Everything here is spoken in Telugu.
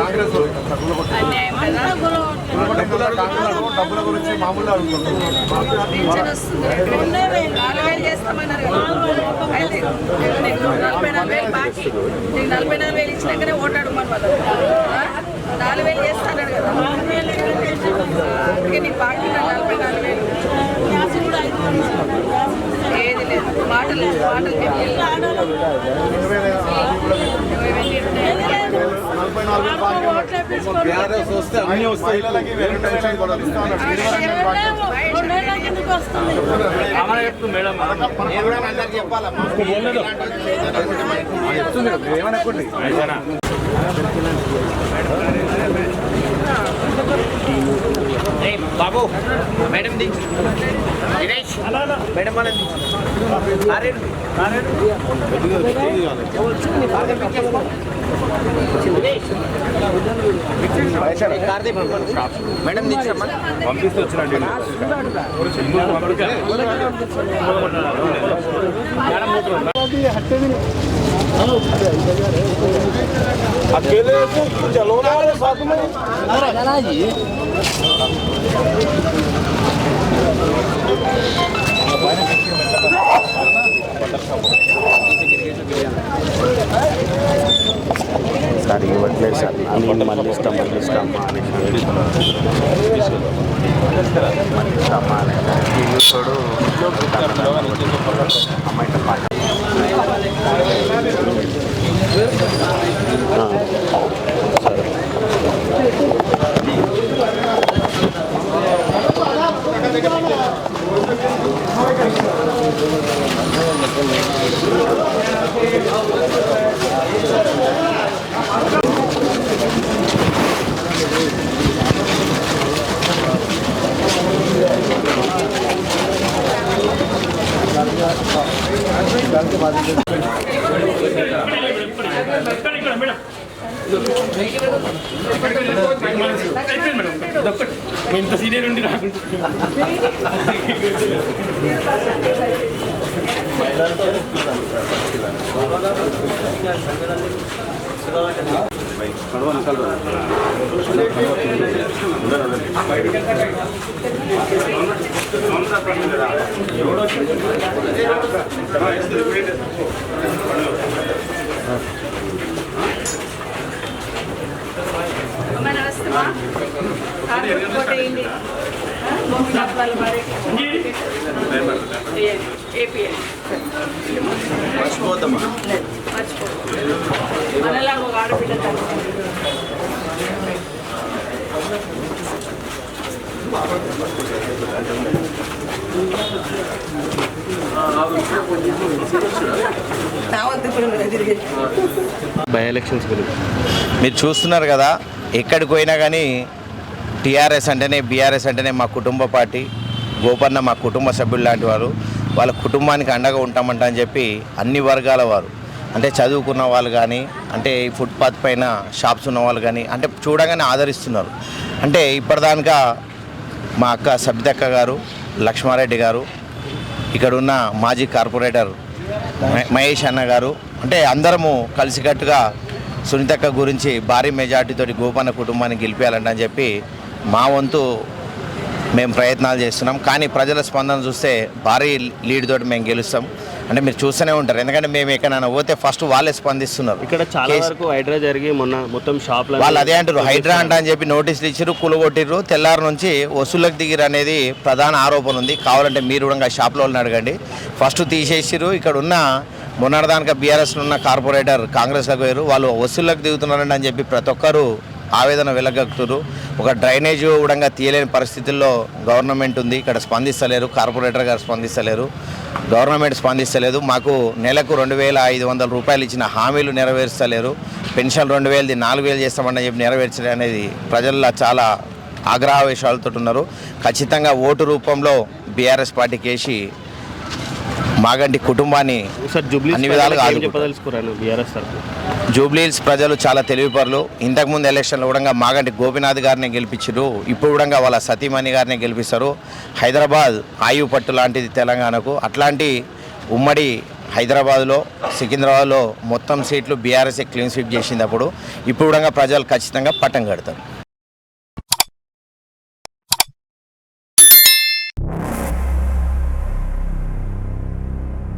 ఆట డబ్బుల గురించి వేలు. నలభై నాలుగు వేలు ఇచ్చినాకనే ఓటాడు మన వాళ్ళు నాలుగు వేలు చేస్తాడు కదా బాబు మేడం దించు. దినేష్ మేడం వాళ్ళని దించు. మేడం దించమ్మా పంపిస్తే వచ్చినట్టు अकेले तो चलो ना साथ में సార్ మళ్ళీ ఇస్తాం మళ్ళీ ఇస్తామా అని మళ్ళీ ఇస్తామా అని ఈ చూడు అమ్మాయి పాట ఇంత సీనియర్ ఉండి రాకుండా అమ్మ నమస్తే మా కార్తీక్ కోట వాళ్ళ మర్చిపోతామా? మనలాగా ఒక ఆడపిల్ల బై ఎలక్షన్స్ గురించి మీరు చూస్తున్నారు కదా ఎక్కడికి పోయినా కానీ టీఆర్ఎస్ అంటేనే బీఆర్ఎస్ అంటేనే మా కుటుంబ పార్టీ గోపన్న మా కుటుంబ సభ్యులు లాంటి వారు. వాళ్ళ కుటుంబానికి అండగా ఉంటామంట అని చెప్పి అన్ని వర్గాల వారు. అంటే చదువుకున్న వాళ్ళు కానీ అంటే ఈ ఫుట్పాత్ పైన షాప్స్ ఉన్న వాళ్ళు కానీ అంటే చూడగానే ఆదరిస్తున్నారు. అంటే ఇప్పటిదానికా మా అక్క సబితక్క గారు లక్ష్మారెడ్డి గారు ఇక్కడ ఉన్న మాజీ కార్పొరేటర్ మహేష్ అన్న గారు అంటే అందరము కలిసికట్టుగా సునీతక్క గురించి భారీ మెజార్టీతోటి గోపన్న కుటుంబాన్ని గెలిపేయాలంటని చెప్పి మా వంతు మేము ప్రయత్నాలు చేస్తున్నాం. కానీ ప్రజల స్పందన చూస్తే భారీ లీడ్ తోటి మేము గెలుస్తాం. అంటే మీరు చూస్తూనే ఉంటారు. ఎందుకంటే మేము ఎక్కడైనా పోతే ఫస్ట్ వాళ్ళే స్పందిస్తున్నారు. ఇక్కడ చాలా వరకు హైడ్రా జరిగి మొన్న మొత్తం షాప్ వాళ్ళు అదే అంటారు హైడ్రా అంట అని చెప్పి నోటీసులు ఇచ్చారు కులగొట్టిర్రు. తెల్లారు నుంచి వసూళ్ళకి దిగిరు అనేది ప్రధాన ఆరోపణ ఉంది. కావాలంటే మీరు కూడా ఆ షాప్లో వాళ్ళని అడగండి. ఫస్ట్ తీసేసిర్రు. ఇక్కడ ఉన్న మొన్నటిదానిక బీఆర్ఎస్లో ఉన్న కార్పొరేటర్ కాంగ్రెస్లకు పోయారు వాళ్ళు వసూళ్ళకి దిగుతున్నారండి అని చెప్పి ప్రతి ఒక్కరు ఆవేదన వెలగక్కుతురు ఒక డ్రైనేజ్ కూడా తీయలేని పరిస్థితుల్లో గవర్నమెంట్ ఉంది. ఇక్కడ స్పందిస్తలేరు. కార్పొరేటర్ గారు స్పందిస్తలేరు. గవర్నమెంట్ స్పందిస్తలేదు. మాకు నెలకు రెండు వేల ఐదు వందల రూపాయలు ఇచ్చిన హామీలు నెరవేర్చలేరు. పెన్షన్ రెండు వేలది నాలుగు వేలు చేస్తామని చెప్పి నెరవేర్చడం అనేది ప్రజల్లో చాలా ఆగ్రహావేశాలతో ఉన్నారు. ఖచ్చితంగా ఓటు రూపంలో బీఆర్ఎస్ పార్టీకి వేసి మాగంటి కుటుంబాన్ని జూబ్లీ అన్ని విధాలుగా తరఫున? జూబ్లీహిల్స్ ప్రజలు చాలా తెలివిపరులు. ఇంతకుముందు ఎలక్షన్లో కూడా మాగంటి గోపినాథ్ గారిని గెలిపించారు. ఇప్పుడు కూడా వాళ్ళ సతీమణి గారిని గెలిపిస్తారు. హైదరాబాద్ ఆయువు పట్టు లాంటిది తెలంగాణకు. అట్లాంటి ఉమ్మడి హైదరాబాద్లో సికింద్రాబాద్లో మొత్తం సీట్లు బీఆర్ఎస్ క్లీన్ స్వీప్ చేసింది అప్పుడు. ఇప్పుడు కూడా ప్రజలు ఖచ్చితంగా పట్టం కడతారు.